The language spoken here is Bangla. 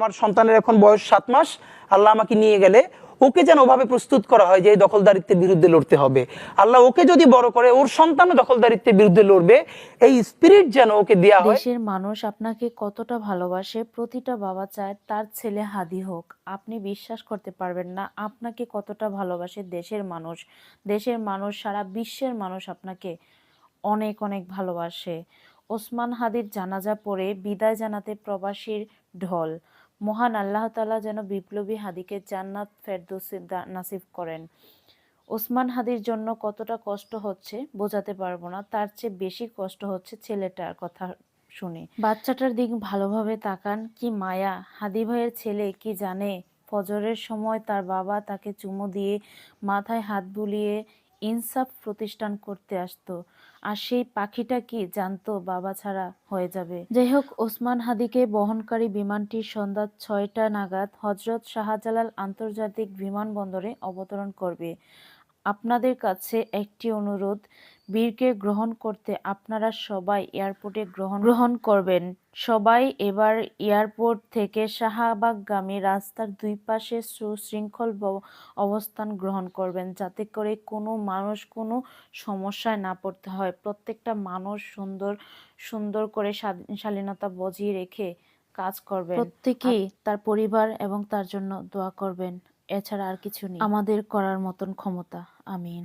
আমার সন্তানের এখন বয়স সাত মাস, আল্লাহ আমাকে নিয়ে গেলে ওকে যেন ওভাবে প্রস্তুত করা হয় যে এই দখলদারিত্বের বিরুদ্ধে লড়তে হবে। আল্লাহ ওকে যদি বড় করে, ওর সন্তানও দখলদারিত্বের বিরুদ্ধে লড়বে, এই স্পিরিট যেন ওকে দেওয়া হয়। দেশের মানুষ আপনাকে কতটা ভালোবাসে, প্রতিটা বাবা চায় তার ছেলে হাদি হোক। আপনি বিশ্বাস করতে পারবেন না আপনাকে কতটা ভালোবাসে দেশের মানুষ। দেশের মানুষ, সারা বিশ্বের মানুষ আপনাকে অনেক অনেক ভালোবাসে। ওসমান হাদির জানাজা পড়ে বিদায় জানাতে প্রবাসীর ঢল। মহান আল্লাহ তাআলা যেন বিপ্লবী হাদিকে জান্নাত ফেরদৌসি নাসিব করেন। ওসমান হাদির জন্য কতটা কষ্ট হচ্ছে বোঝাতে পারব না, তার চেয়ে বেশি কষ্ট হচ্ছে ছেলেটার কথা শুনে। বাচ্চাটার দিক ভালোভাবে তাকান, কি মায়া। হাদি ভাইয়ের ছেলে কি জানে? ফজরের সময় তার বাবা তাকে চুমো দিয়ে মাথায় হাত বুলিয়ে ইনসাফ প্রতিষ্ঠান করতে আসতো। আর সেই পাখিটা কি জানতো বাবা ছাড়া হয়ে যাবে? যাই হোক ওসমান হাদিকে বহনকারী বিমানটি সন্ধ্যা ছয়টা নাগাদ হজরত শাহজালাল আন্তর্জাতিক বিমানবন্দরে অবতরণ করবে। আপনাদের কাছে একটি অনুরোধ বীরকে গ্রহণ করতে আপনারা সবাই এয়ারপোর্টে গ্রহণ গ্রহণ করবেন। সবাই এবার এয়ারপোর্ট থেকে শাহবাগগামী রাস্তার দুই পাশে সুশৃঙ্খল অবস্থান গ্রহণ করবেন যাতে করে কোনো মানুষ কোনো সমস্যায় না পড়তে হয়। প্রত্যেকটা মানুষ সুন্দর সুন্দর করে শালীনতা বজিয়ে রেখে কাজ করবেন। প্রত্যেকেই তার পরিবার এবং তার জন্য দোয়া করবেন। এছাড়া আর কিছু নেই। আমাদের করার মতন ক্ষমতা। আমিন।